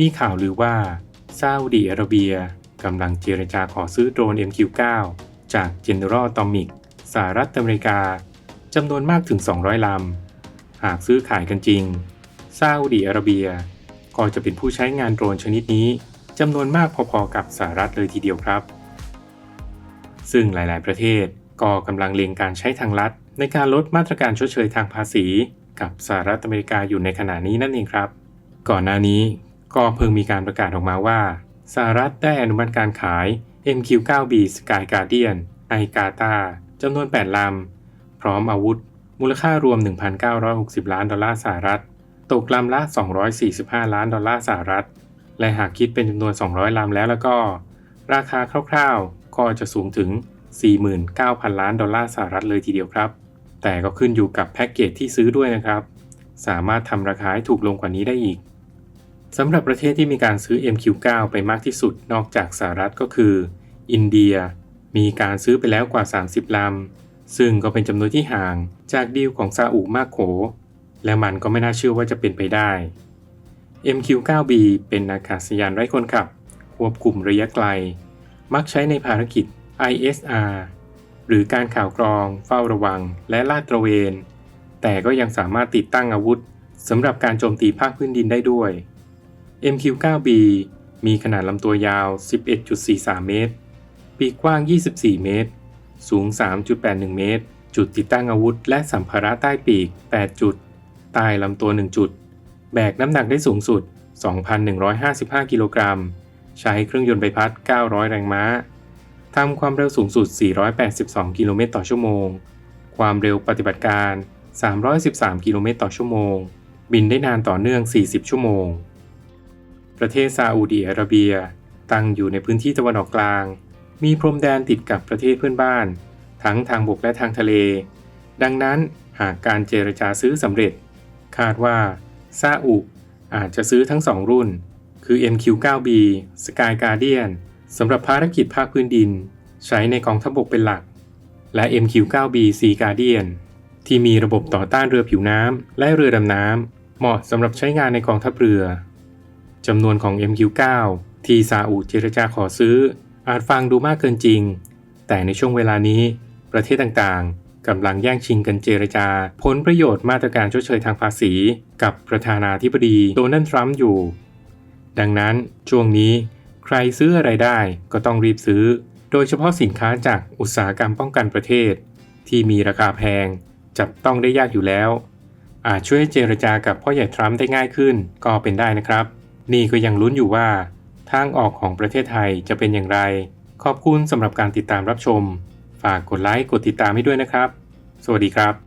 มีข่าวลือว่าซาอุดิอาระเบียกำลังเจรจาขอซื้อโดรน MQ9 จาก General Atomic สหรัฐอเมริกาจำนวนมากถึง 200 ลำ หากซื้อขายกันจริงซาอุดิอาระเบีย ก็จะเป็นผู้ใช้งานโดรนชนิดนี้จำนวนมากพอๆกับสหรัฐเลยทีเดียวครับ ซึ่งหลายๆ ประเทศก็กำลังเล็งการใช้ทางลัด ในการลดมาตรการชดเชยทางภาษี กับสหรัฐอเมริกาอยู่ในขณะนี้นั่นเองครับ ก่อนหน้านี้ ก็เพิ่งมีการประกาศออกมาว่าสหรัฐได้อนุมัติการขาย MQ-9B Sky Guardian ไอกาตาจำนวน 8 ลำ พร้อมอาวุธ มูลค่ารวม 1,960 ล้านดอลลาร์สหรัฐ ตกลำละ 245 ล้านดอลลาร์สหรัฐ และหากคิดเป็นจำนวน 200 ลำแล้วแล้วก็ ราคาคร่าวๆ ก็จะสูงถึง 49,000 ล้านดอลลาร์สหรัฐเลยทีเดียวครับ แต่ก็ขึ้นอยู่กับแพ็กเกจที่ซื้อด้วยนะครับ สามารถทำราคาให้ถูกลงกว่านี้ได้อีก สำหรับประเทศที่มีการซื้อ MQ9 ไปมากที่สุดนอกจากสหรัฐก็คือ อินเดีย มีการซื้อไปแล้วกว่า 30 ลำ ซึ่งก็เป็นจำนวนที่ห่างจากดีลของซาอุมากโข และมันก็ไม่น่าเชื่อว่าจะเป็นไปได้ MQ9B เป็นอากาศยานไร้คนขับ ควบคุมระยะไกล มักใช้ในภารกิจ ISR หรือการข่าวกรอง เฝ้าระวัง และลาดตระเวน แต่ก็ยังสามารถติดตั้งอาวุธสำหรับการโจมตีภาคพื้นดินได้ด้วย MQ9B มีขนาดลำตัวยาว 11.43 เมตร ปีกกว้าง 24 เมตร สูง 3.81 เมตร จุดติดตั้งอาวุธ และสัมภาระใต้ปีก 8 จุด ใต้ลำตัว 1 จุด แบกน้ำหนักได้สูงสุด 2,155 กิโลกรัม ใช้เครื่องยนต์ใบพัด 900 แรงม้า ทำความเร็วสูงสุด 482 กิโลเมตรต่อชั่วโมง ความเร็วปฏิบัติการ 313 กิโลเมตรต่อชั่วโมง บินได้นานต่อเนื่อง 40 ชั่วโมง ประเทศซาอุดิอาระเบีย ตั้งอยู่ในพื้นที่ตะวันออกกลาง มีพรมแดนติดกับประเทศเพื่อนบ้าน ทั้งทางบกและทางทะเล ดังนั้นหากการเจรจาซื้อสำเร็จ คาดว่าซาอุอาจจะซื้อทั้ง2รุ่น คือ MQ-9B Sky Guardian สำหรับภารกิจภาคพื้นดิน ใช้ในกองทัพบกเป็นหลัก และ MQ-9B Sea Guardian ที่มีระบบต่อต้านเรือผิวน้ำและเรือดำน้ำ เหมาะสำหรับใช้งานในกองทัพเรือ จำนวนของ MQ9 ที่ซาอุเจรจาขอซื้อ อาจฟังดูมากเกินจริง แต่ในช่วงเวลานี้ ประเทศต่างๆกำลังแย่งชิงกันเจรจา ผลประโยชน์มาตรการชดเชยทางภาษี กับประธานาธิบดีโดนัลด์ทรัมป์อยู่ ดังนั้นช่วงนี้ใครซื้ออะไรได้ก็ต้องรีบซื้อ โดยเฉพาะสินค้าจากอุตสาหกรรมป้องกันประเทศ ที่มีราคาแพง จับต้องได้ยากอยู่แล้ว อาจช่วยเจรจากับพ่อใหญ่ทรัมป์ได้ง่ายขึ้นก็เป็นได้นะครับ นี่ก็ยังลุ้นอยู่ว่าทางออกของประเทศไทยจะเป็นอย่างไร ขอบคุณสำหรับการติดตามรับชม ฝากกดไลค์กดติดตามให้ด้วยนะครับ สวัสดีครับ